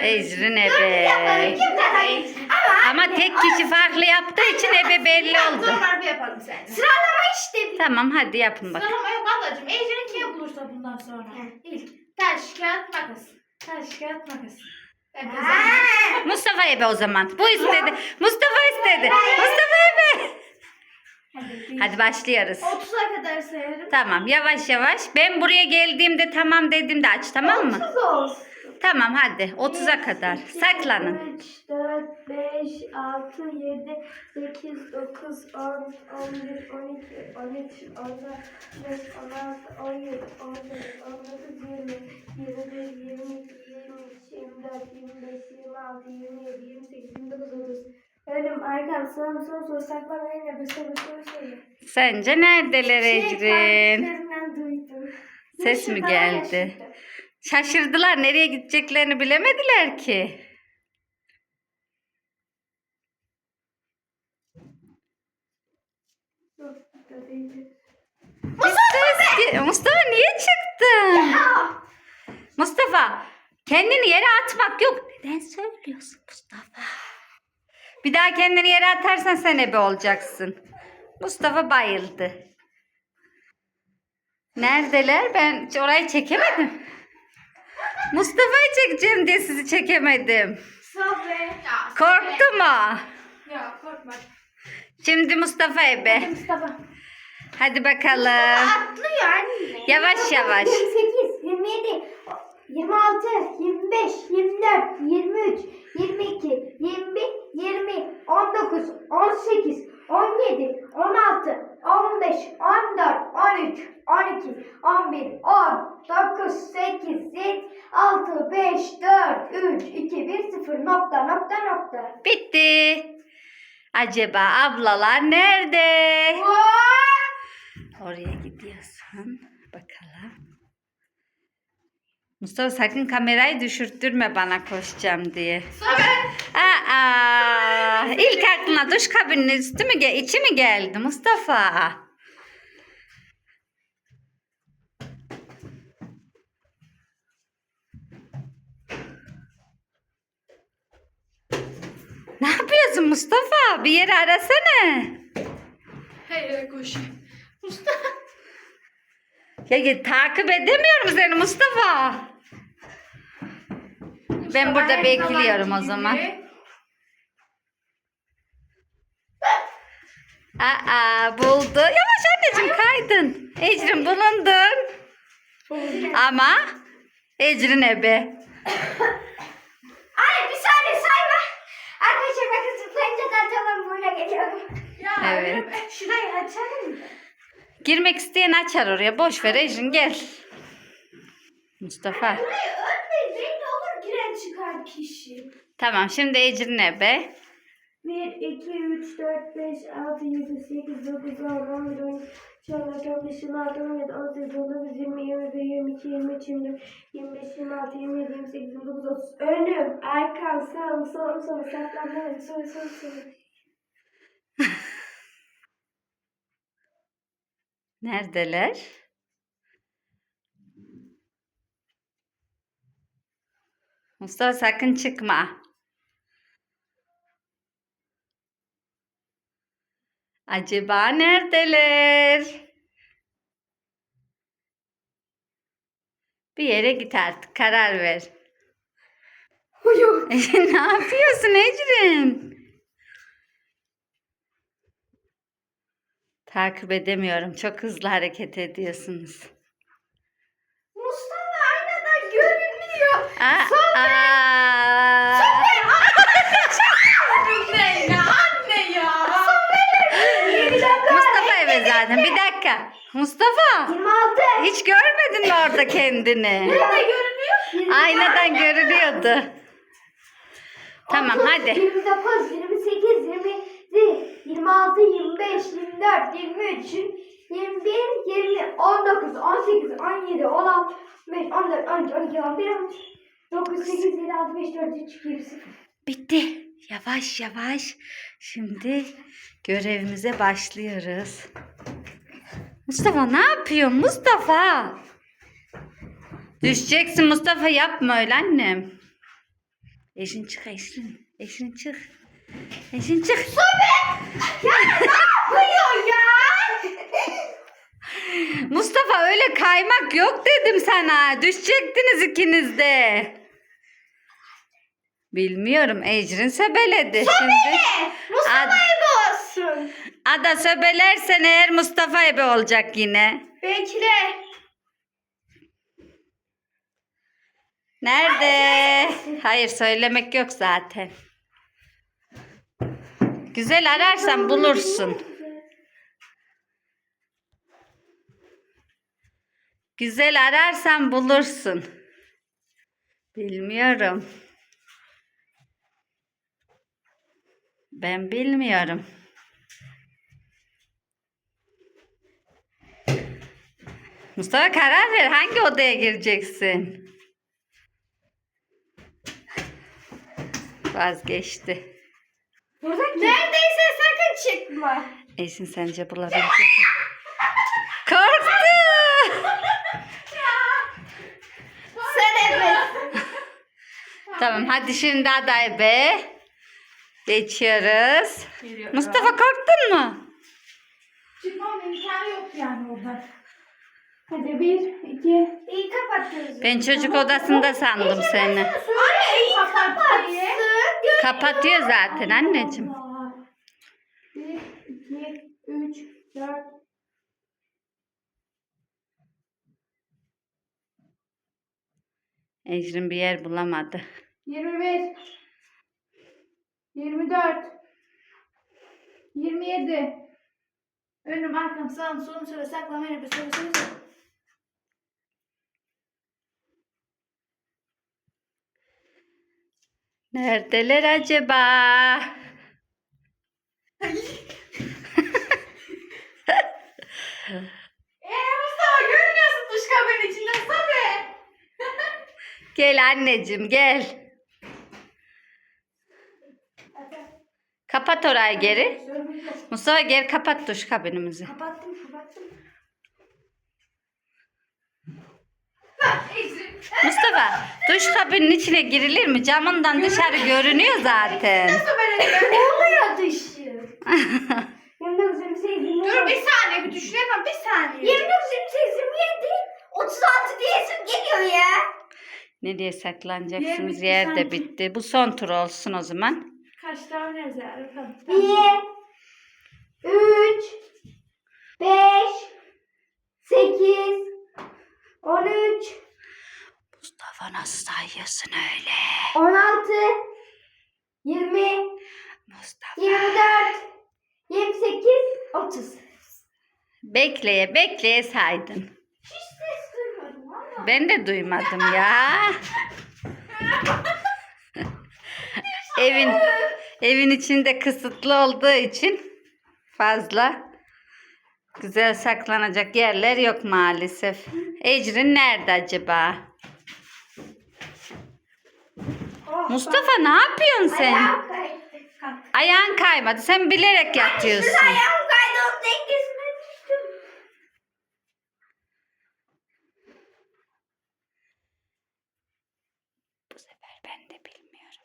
Ecrin. Ebe. Ama Ama tek kişi farklı yaptığı için ebe belli oldu. Zorlar bir yapalım sen. sıralama işte. Tamam hadi yapın bak. Sıralama yok ablacığım. Ecrin kim bulursa bundan sonra. İlk taş, kağıt, makas. Taş, kağıt, makas. Mustafa ebe o zaman. Bu istedi. Mustafa istedi. Mustafa ebe. Hadi başlıyoruz. 30'a kadar sayarım. Tamam yavaş yavaş. Ben buraya geldiğimde tamam dediğimde aç tamam mı? Otuz olsun. Tamam hadi 30'a kadar. Saklanın. 3, 4, 5, 6, 7, 8, 9, 10, 11, 12, 13, 14, 15, 16, 17, 18, 19, 20, 21, 22, 23, 24, 25, 26, 27, 28, 29, 30. Önüm, arkam, sağım, sol, sol, saklamayın, öbür, öbür, soru söyle. Sence neredeler Şey, Ecrin? kardeşlerimden duydum. Ses mi geldi? yaşadım. Şaşırdılar. Nereye gideceklerini bilemediler ki. Ge- Mustafa niye çıktın? Aa! Mustafa kendini yere atmak yok. Neden söylüyorsun Mustafa? Bir daha kendini yere atarsan sen ebe olacaksın. Mustafa bayıldı. Neredeler? Ben orayı çekemedim. Mustafa'yı çekeceğim diye sizi çekemedim. Ya, Korktu mu? Ya korkma. Şimdi Mustafa ebe. Mustafa. Hadi bakalım. Atlıyor anne. Yavaş yavaş. 28, 27, 26, 25, 24, 23, 22, 21, 20, 19, 18, 17, 16, 15, 14, 13, 12, 11, 10, 9, 8, 7, 6, 5, 4, 3, 2, 1, 0, nokta, nokta, nokta. Bitti. Acaba ablalar nerede? Oraya gidiyorsun. Bakalım. Mustafa sakın kamerayı düşürttürme bana koşacağım diye. Aa, ilk aklına duş kabininin üstü mü içi mi geldi Mustafa? Ne yapıyorsun Mustafa? Bir yere arasana. Hayır koş. Mustafa. Ya, ya takip edemiyorum seni Mustafa. Ben burada her bekliyorum o zaman. Aa buldu. Yavaş anneciğim kaydın. Ecrin bulundun. Ama Ecrin ebe. Anne bir saniye sayma. Arkadaşlar bakın zıplayınca da tamam böyle geliyorum. Ya Evet. evet. Şurayı açalım mı? Girmek isteyen açar oraya. Boş ver Ecrin gel. Mustafa. Burayı örtmeyin. Belli olur giren çıkar kişi. Tamam şimdi Ecrin ebe. 1, 2, 3, 4, 5, 6, 7, 8, 9, 10, 11, 12, 13, 14, 15, 16, 17, 18, 19, 20, 21, 22, 23, 24, 25, 26, 27, 28, 29, 30. Önüm, arkam, sağım, solum, solum, saklanmam, sol, sol, sol. Neredeler? Mustafa sakın çıkma. Acaba neredeler? Bir yere git artık karar ver. Uyuyor. ne yapıyorsun Ecrin? Takip edemiyorum. Çok hızlı hareket ediyorsunuz. Mustafa aynadan görünüyor. Aa, aa. Anne ya anne ya. Mustafa eve zaten. Bir dakika. Mustafa 26. hiç görmedin mi orada kendini? Ne görünüyor? Aynadan görünüyordu. Tamam 30, hadi. 29, 28, 27, 26, 25, 24, 23, 21, 20, 19, 18, 17, 16, 15, 14, 12, 12, 11, 13, 9, 8, 7, 6, 5, 4, 3, 2, 1, 0. Bitti. Yavaş yavaş. Şimdi görevimize başlıyoruz. Mustafa ne yapıyorsun Mustafa? Düşeceksin Mustafa yapma öyle annem. Eşin çık Eşin. Eşin çık. Eşin çık. Buyur ya. Mustafa öyle kaymak yok dedim sana. Düşecektiniz ikiniz de. Bilmiyorum. Ecrin söbeledi şimdi. Mustafa Ad- ebe olsun. Ada söbelersen eğer Mustafa ebe olacak yine. Bekle. Nerede? Hayır söylemek yok zaten. Güzel ararsan bulursun. Güzel ararsan bulursun. Bilmiyorum. Ben bilmiyorum. Mustafa karar ver hangi odaya gireceksin? Vazgeçti. Neredeyse sakın çıkma. Esin sence mi? Korktu. Sen ebe. tamam hadi şimdi aday be. Geçiyoruz. Geliyorum. Mustafa korktun mu? Çıkmam imkanı yok yani oradan. Hadi bir, iki. İyi kapat gözünü. Ben çocuk odasında sandım seni. Anne iyi kapatsın. Kapatıyor zaten anneciğim. Bir, iki, üç, dört. Ecrin bir yer bulamadı. 21 24 27 Önüm arkam sağım solum söyle saklama yine bir soru söyle. Neredeler acaba? Eee Mustafa görünüyorsun duş kabinin içinde tabii. Gel anneciğim gel. Kapat orayı geri. Mustafa gel kapat duş kabinimizi. Kapattım kapattım. Mustafa duş kabinin içine girilir mi? Camından dışarı görünüyor zaten. Oluyor dışı. 29 28 Dur bir saniye bir düşünemem bir saniye. 29 28 27 36 diyesim geliyor ya. Nereye saklanacaksınız? Yer bitti Yer de sanki. bitti. Bu son tur olsun o zaman. Kaç tane yazar? Bakalım. 1 3 5 8 13 Mustafa nasıl sayıyorsun öyle? 16 20 Mustafa. 24 28 30 Bekleye bekleye saydın. Hiç ses duymadım ama. Ben de duymadım ya. evin evin içinde kısıtlı olduğu için fazla güzel saklanacak yerler yok maalesef. Ecrin nerede acaba? Mustafa ne yapıyorsun sen? Ayağım kaydı. Ayağın kaymadı. Sen bilerek yatıyorsun. Ayağım kaydı onun dengesine düştüm. Bu sefer ben de bilmiyorum.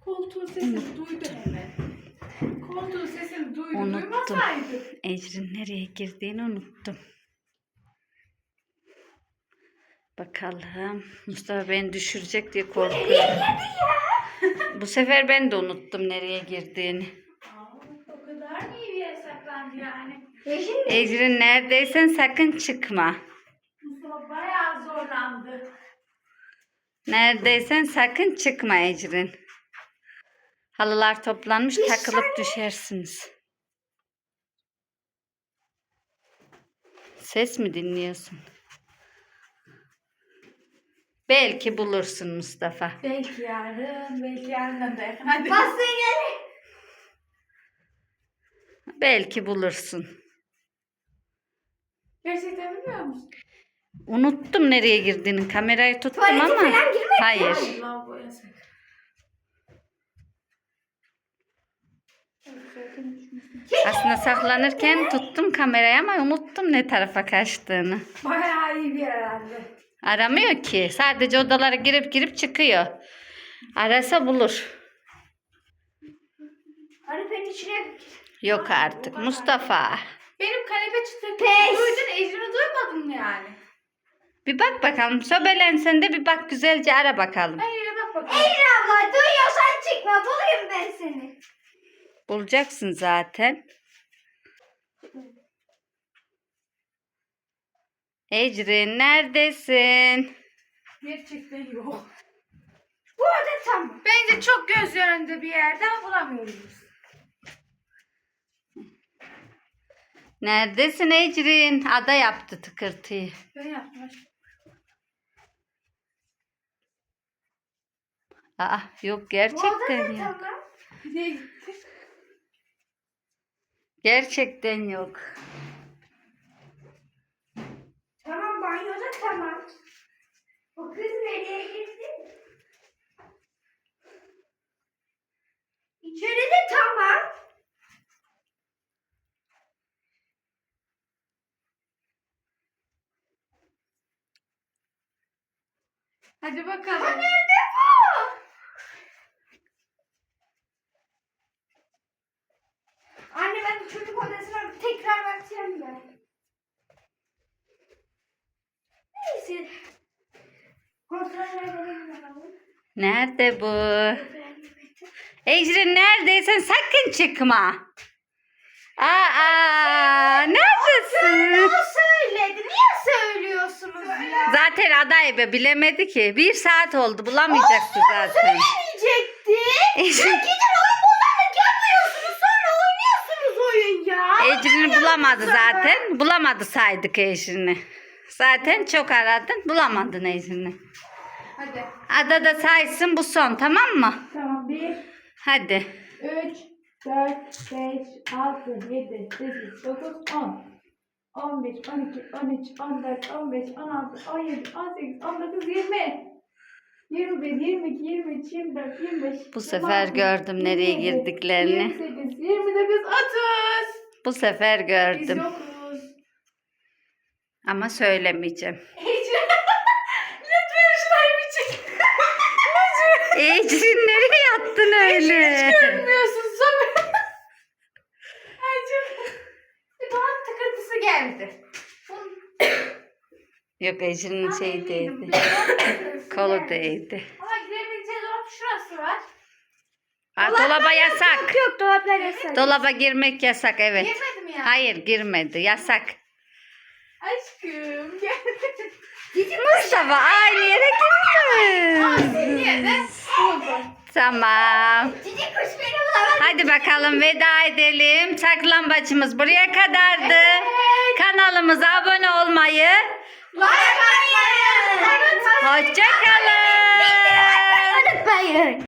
Koltuğun sesini duydu hemen. Koltuğun sesini duydu. Unuttum. Duymasaydı. Ecrin nereye girdiğini unuttum. Bakalım. Mustafa beni düşürecek diye korkuyorum. Bu sefer ben de unuttum nereye girdiğini. Aa, o kadar mı iyi bir yere saklandı yani? Ecrin neredeysen sakın çıkma. Mustafa bayağı zorlandı. Neredeysen sakın çıkma Ecrin. Halılar toplanmış takılıp düşersiniz. Ses mi dinliyorsun? Belki bulursun Mustafa. Belki yarın, belki yarından da yakın. Hadi. Bastın yere. Belki bulursun. Gerçekten bilmiyor musun? Unuttum nereye girdiğini. Kamerayı tuttum Tuvalete ama. falan girmek Hayır. Hayır. Lavabo yasak. Aslında saklanırken tuttum kamerayı ama unuttum ne tarafa kaçtığını. Bayağı iyi bir yer herhalde. Aramıyor ki. Sadece odalara girip girip çıkıyor. Arasa bulur. Arife'nin içine Yok artık Mustafa. Benim kanepe Pes. duydun Ecrin'i duymadın mı yani? Bir bak bakalım. Sobelensen de bir bak güzelce ara bakalım. Yere bak bakalım. Ecrin abla duyuyorsan çıkma bulayım ben seni. Bulacaksın zaten. Ecrin neredesin? Gerçekten yok. Bu arada tamam. Bence çok göz önünde bir yerde bulamıyoruz. Neredesin Ecrin? Ada yaptı tıkırtıyı. Ben yaptım. Aa yok Bu gerçekten arada yok. tamam. Nereye gitti? Gerçekten yok. Tamam banyoda tamam. Bu kız nereye gitti? İçeride tamam. Hadi bakalım. Ha nerede bu? Anne ben çocuk odasına tekrar bakacağım ben. Nerede bu? Ecrin neredeysen sakın çıkma. Aa, neredesin? O söyledi. Niye söylüyorsunuz ya? Zaten aday be bilemedi ki. Bir saat oldu bulamayacaktı zaten. Söylemeyecekti. Ecrin, Gidin oyun bozanlık yapmıyorsunuz. Sonra oynuyorsunuz oyun ya. Ecrin'i bulamadı zaten. Bulamadı saydık Ecrin'i. Zaten çok aradın bulamadın Ecrin'i. Hadi. Ada da saysın bu son tamam mı? Tamam 1, Hadi. 3, 4, 5, 6, 7, 8, 9, 10. 11, 12, 13, 14, 15, 16, 17, 18, 19, 20. 21, 22, 23, 24, 25. Bu sefer gördüm nereye girdiklerini. 28, 29, 30. Bu sefer Biz gördüm. yokuz. Ama söylemeyeceğim. Ecrin. Lütfen şurayı bir çek. Ecrin nereye yattın öyle? Görmüyorsun sonra. Ecrin. Bir bana tıkırtısı geldi. Yok Ecrin'in şeyi değdi. Kolu değdi. Ama girebileceği dolap şurası var. Aa, dolaba yasak. Yok dolaplar yasak. Dolaba girmek yasak evet. Girmedi mi ya? Hayır girmedi yasak. Aşkım gel. Mustafa aynı yere? Oldu. Tamam. Cici kuş beni bulamaz. Hadi bakalım veda edelim. Saklambaçımız buraya kadardı. Kanalımıza abone olmayı, Like atmayı. hoşçakalın. Unutmayın.